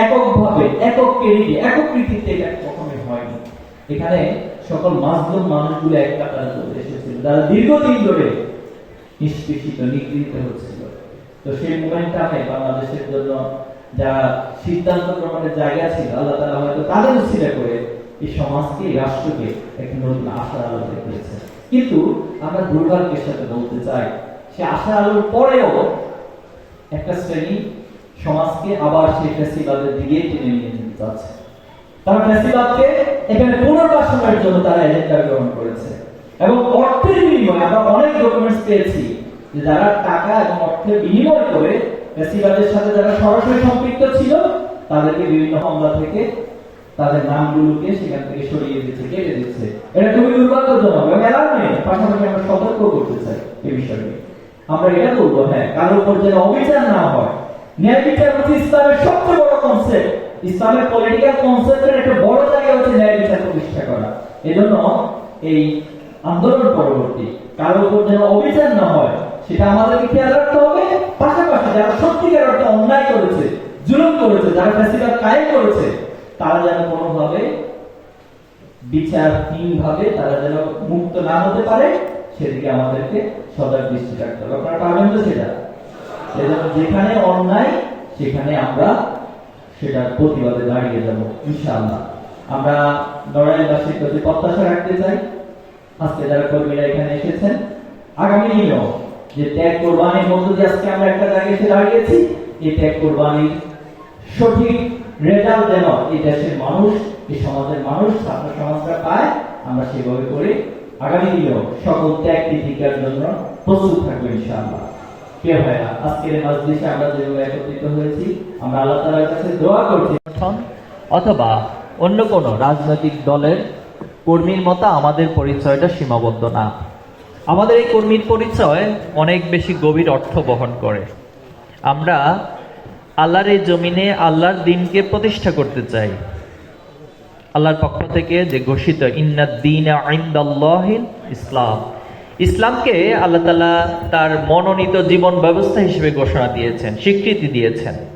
এককভাবে, একক পেরিয়ে একক কৃতিত্বে এটা কখনোই হয়নি। এখানে সকল মাজলুম মানুষগুলো এক কাতারে চলে এসেছিল। যারা দীর্ঘদিন ধরে নিষ্পেষিত, নিগৃহীত হচ্ছিল। তো সেই মোমেন্টামে বাংলাদেশের জন্য যারা সিদ্ধান্ত গ্রহণের জায়গা ছিল, আল্লাহ তালা হয়তো তাদের উচিত করে এই সমাজকে রাষ্ট্রকে একটি নতুন আশার আলো দেখিয়েছে কিন্তু আমরা দুর্ভাগ্যের সাথে বলতে চাই, সে আশার আলোর পরেও একটা শ্রেণি সমাজকে আবার সেই ফেসিবাদের দিকে টেনে নিয়ে যেতে চাচ্ছে। তারা ফেসিবাদকে এখানে পুনর্বাসনের জন্য তারা এজেন্ডা গ্রহণ করেছে। এবং অর্থের বিনিময়ে আমরা অনেক ডকুমেন্টস পেয়েছি যে যারা টাকা এবং অর্থের বিনিময় করে ফেসিবাদের সাথে যারা সরাসরি সম্পৃক্ত ছিল, তাদেরকে বিভিন্ন হামলা থেকে তাদের নামগুলোকে সেখান থেকে সরিয়ে দিচ্ছে, কেটে দিচ্ছে। এটা খুবই দুর্ভাগ্যজনক এবং অ্যালার্মিং পাশাপাশি আমরা সতর্ক করতে চাই এই বিষয়ে আমরা এটা করব হ্যাঁ কারোর উপর যেন অবিচার না হয় ন্যায় বিচার হচ্ছে ইসলামের সবচেয়ে বড় কনসেপ্ট ইসলামের পলিটিক্যাল কনসেপ্টের একটা বড় জায়গা হচ্ছে ন্যায় বিচার প্রতিষ্ঠা করা। এজন্য এই আন্দোলন পরবর্তী কারোর উপর যেন অবিচার না হয়, সেটা আমাদেরকে খেয়াল রাখতে হবে। পাশাপাশি যারা সত্যিকার অর্থে অন্যায় করেছে, জুলুম করেছে, যারা কায়েম করেছে, তারা যেন কোনোভাবে বিচারহীন ভাবে তারা যেন মুক্ত না হতে পারে, সেদিকে আমাদেরকে সজাগ দৃষ্টি রাখতে হবে। আপনারা পাবেন তো সেটা? সেজন্য যেখানে অন্যায়, সেখানে আমরা সেটার প্রতিবাদে দাঁড়িয়ে যাব, ইনশাআল্লাহ। আমরা নড়াইলবাসীর প্রতি প্রত্যাশা রাখতে চাই। আজকে যারা কর্মীরা এখানে এসেছেন, আগামী দিনেও যে ত্যাগ কোরবানির মধ্য দিয়ে আজকে আমরা একটা জায়গায় এসে দাঁড়িয়েছি, এই ত্যাগ কোরবানির সঠিক রেজাল্ট যেন এই দেশের মানুষ, এই সমাজের মানুষ, ছাত্র সমাজরা পায়, আমরা সেভাবে করে আগামী দিনেও সকল ত্যাগ তিথিকার জন্য প্রস্তুত থাকব, ইনশাআল্লাহ। প্রিয় ভাইরা আজকের মজলিসে আমরা যেভাবে একত্রিত হয়েছি, আমরা আল্লাহ তাআলার কাছে দোয়া করছি। অথবা অন্য রাজনৈতিক দলের কর্মীর মতো আমাদের পরিচয়টা সীমাবদ্ধ না। আমাদের এই কর্মীর পরিচয় অনেক বেশি গভীর অর্থ বহন করে। আমরা আল্লাহর এই জমিনে আল্লাহর দিনকে প্রতিষ্ঠা করতে চাই। আল্লাহর পক্ষ থেকে যে ঘোষিত ইসলাম ইসলামকে আল্লাহ তালা তার মনোনীত জীবন ব্যবস্থা হিসেবে ঘোষণা দিয়েছেন স্বীকৃতি দিয়েছেন।